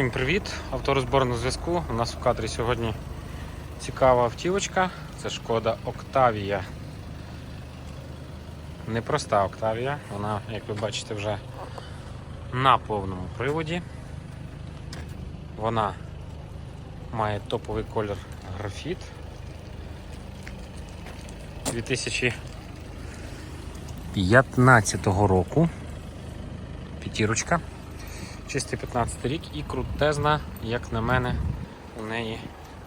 Всім привіт! Авторозбор на зв'язку. У нас в кадрі сьогодні цікава автівочка. Це шкода Октавія. Непроста Октавія. Вона, як ви бачите, вже на повному приводі. Вона має топовий колір графіт. 2015 року. П'ятірочка. Чистий 15 рік і крутезна, як на мене, у неї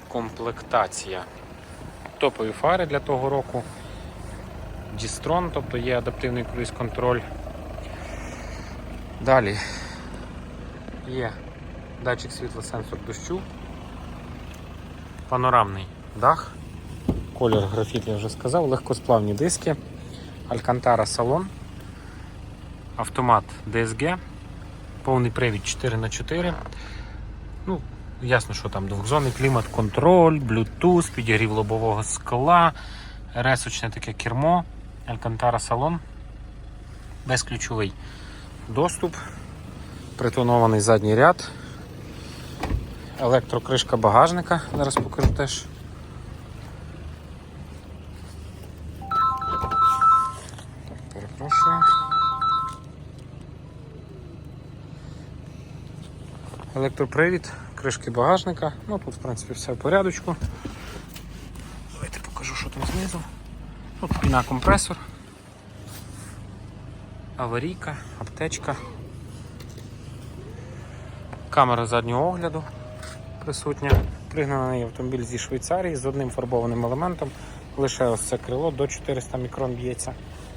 комплектація. Топові фари для того року. Дістрон, тобто є адаптивний круїз контроль. Далі є датчик світла сенсор дощу, панорамний дах, колір графіт я вже сказав, легкосплавні диски, Алькантара салон, автомат DSG. Повний привід 4х4. Ну, ясно, що там двохзонний клімат, контроль, Bluetooth, підігрів лобового скла, ресочне таке кермо, Alcantara салон, безключовий доступ, притонований задній ряд, електрокришка багажника. Зараз покажу теж. Електропривід, кришки багажника. Ну тут в принципі все в порядочку. Давайте покажу, що там знизу. Тут піна компресор, аварійка, аптечка, камера заднього огляду присутня. Пригнаний автомобіль зі Швейцарії з одним фарбованим елементом. Лише ось це крило до 400 мікрон б'ється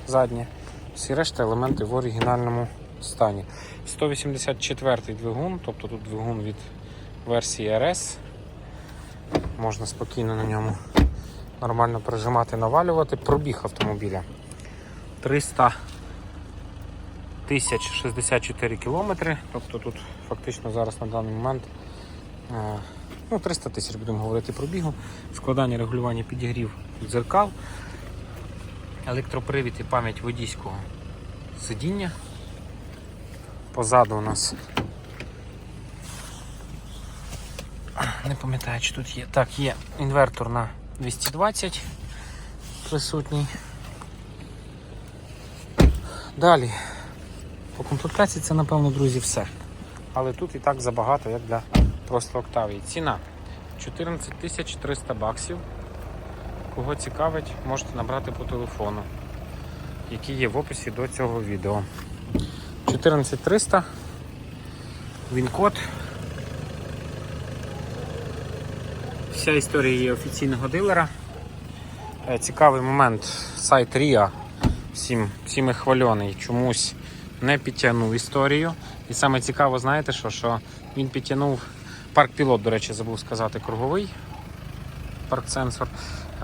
заднє. Всі решта елементи в оригінальному стані. 184 двигун, тобто тут двигун від версії RS. Можна спокійно на ньому нормально прижимати, навалювати. Пробіг автомобіля 300 тисяч 64 кілометри. Тобто тут фактично зараз на даний момент е, ну, 300 тисяч будемо говорити пробігу. Складання регулювання підігрів дзеркал, електропривід і пам'ять водійського сидіння. Позаду у нас. Не пам'ятаю, чи тут є. Так, є інвертор на 220 присутній. Далі. По комплектації це, напевно, друзі, все. Але тут і так забагато, як для просто Октавії. Ціна 14 300 баксів. Кого цікавить, можете набрати по телефону, який є в описі до цього відео. 14300 Він-код. Вся історія є офіційного дилера. Е, Цікавий момент, сайт RIA, всім, всім хвальоний, чомусь не підтягнув історію. І саме цікаво, знаєте що, що він підтягнув парк пілот, до речі, забув сказати круговий парк-сенсор.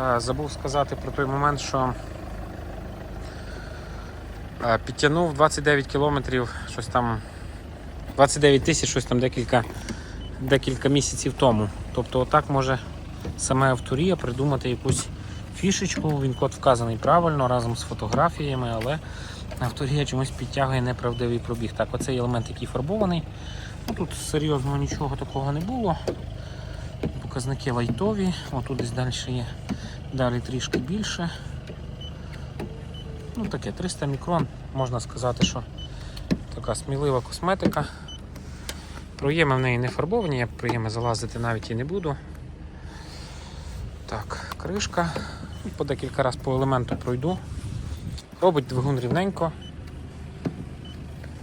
Е, Забув сказати про той момент, що Підтягнув 29 кілометрів, щось там 29 тисяч, щось там декілька, декілька місяців тому. Тобто отак може саме авторія придумати якусь фішечку. Він код вказаний правильно разом з фотографіями, але авторія чомусь підтягує неправдивий пробіг. Так, оцей елемент, який фарбований. Ну, Тут серйозно нічого такого не було. Показники лайтові, отут десь далі є далі трішки більше. Ну таке 300 мікрон, можна сказати, що така смілива косметика. Проєми в неї не фарбовані, я проєми залазити навіть і не буду. Так, кришка. По декілька разів по елементу пройду. Робить двигун рівненько.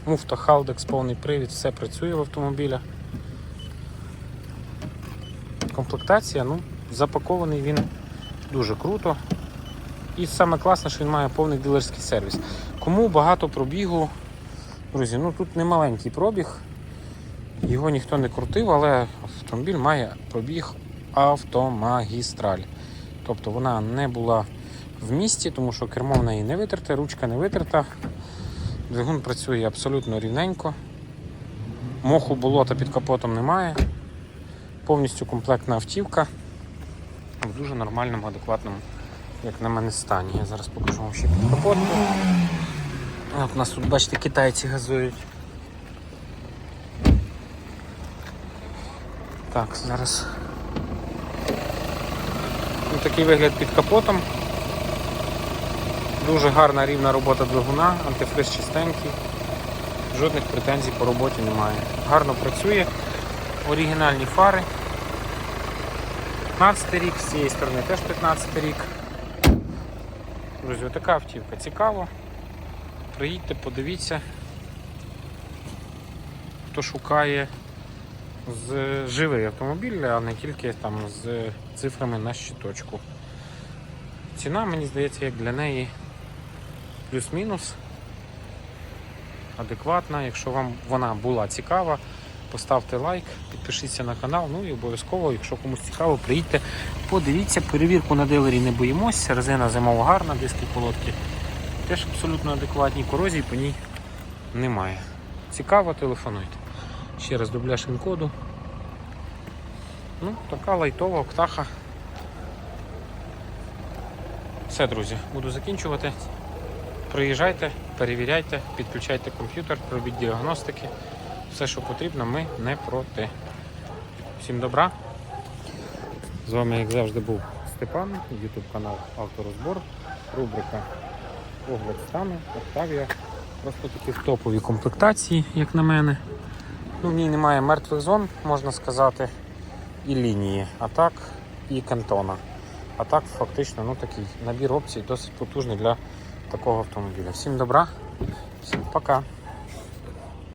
Муфта Халдекс, повний привід, все працює в автомобілях. Комплектація, ну, запакований він дуже круто. І саме класне, що він має повний дилерський сервіс. Кому багато пробігу, друзі, ну тут не маленький пробіг, його ніхто не крутив, але автомобіль має пробіг автомагістраль. Тобто вона не була в місті, тому що кермо в неї не витерте, ручка не витерта. Двигун працює абсолютно рівненько. Моху болота під капотом немає. Повністю комплектна автівка в дуже нормальному, адекватному як на мене стані. Я зараз покажу вам ще під капотку. От нас тут, бачите, китайці газують. Так, зараз. Ну, такий вигляд під капотом. Дуже гарна рівна робота двигуна, антифриз чистенький. Жодних претензій по роботі немає. Гарно працює. Оригінальні фари. 15 рік, з цієї сторони теж 15 рік. Друзі, така автівка цікаво. Приїдьте, подивіться. Хто шукає з живий автомобіль, а не тільки там з цифрами на щиточку. Ціна, мені здається, як для неї плюс-мінус адекватна. Якщо вам вона була цікава, поставте лайк, підпишіться на канал. Ну і обов'язково, якщо комусь цікаво, приїдьте, подивіться, перевірку на дилері не боїмося. Резина зимова гарна, диски колодки теж абсолютно адекватні, корозії по ній немає. Цікаво, телефонуйте. Ще раз дубляж коду. Ну, така лайтова птаха. Все, друзі, буду закінчувати. Приїжджайте, перевіряйте, підключайте комп'ютер, робіть діагностики. Все, що потрібно, ми не проти. Всім добра. З вами, як завжди, був Степан, YouTube канал Авторозбор, рубрика Огляд стану, Октавія. Просто такі в топові комплектації, як на мене. Ну, в ній немає мертвих зон, можна сказати, і лінії, а так і кантона. А так, фактично, ну такий набір опцій досить потужний для такого автомобіля. Всім добра, всім пока.